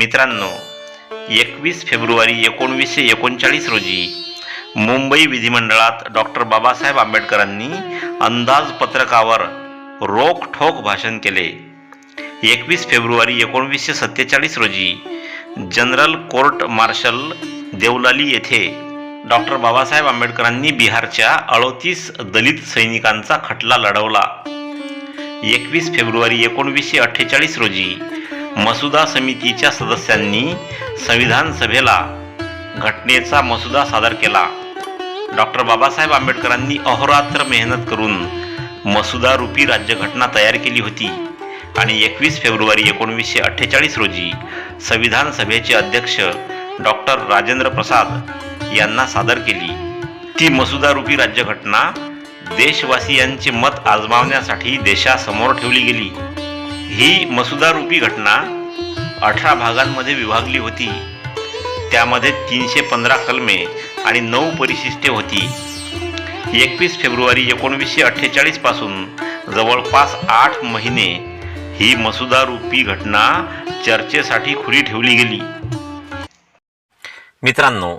मित्रांनो एकवीस फेब्रुवारी एकोणवीसशे एकोणचाळीस रोजी मुंबई विधिमंडळात डॉक्टर बाबासाहेब आंबेडकरांनी अंदाजपत्रकावर रोखठोक भाषण केले. एकवीस फेब्रुवारी एकोणवीसशे सत्तेचाळीस रोजी जनरल कोर्ट मार्शल देवलाली येथे डॉक्टर बाबासाहेब आंबेडकरांनी बिहारच्या अडोतीस दलित सैनिकांचा खटला लढवला. एकवीस फेब्रुवारी एकोणवीसशे अठ्ठेचाळीस रोजी मसुदा समितीच्या सदस्यांनी संविधान सभेला घटनेचा मसुदा सादर केला. डॉक्टर बाबासाहेब आंबेडकरांनी अहोरात्र मेहनत करून मसुदारूपी राज्यघटना तयार केली होती आणि एकवीस फेब्रुवारी एकोणवीसशे अठ्ठेचाळीस रोजी संविधान सभेचे अध्यक्ष डॉक्टर राजेंद्र प्रसाद यांना सादर केली. ती मसुदारूपी राज्यघटना देशवासियांचे मत आजमावण्यासाठी देशासमोर ठेवली गेली. ही मसुदारूपी घटना अठरा भागांमध्ये विभागली होती. त्यामध्ये तीनशे पंधरा कलमे आणि नऊ परिशिष्टे होती. एकवीस फेब्रुवारी एकोणवीसशे अठ्ठेचाळीसपासून जवळपास आठ महिने ही मसुदारूपी घटना चर्चेसाठी खुली ठेवली गेली. मित्रांनो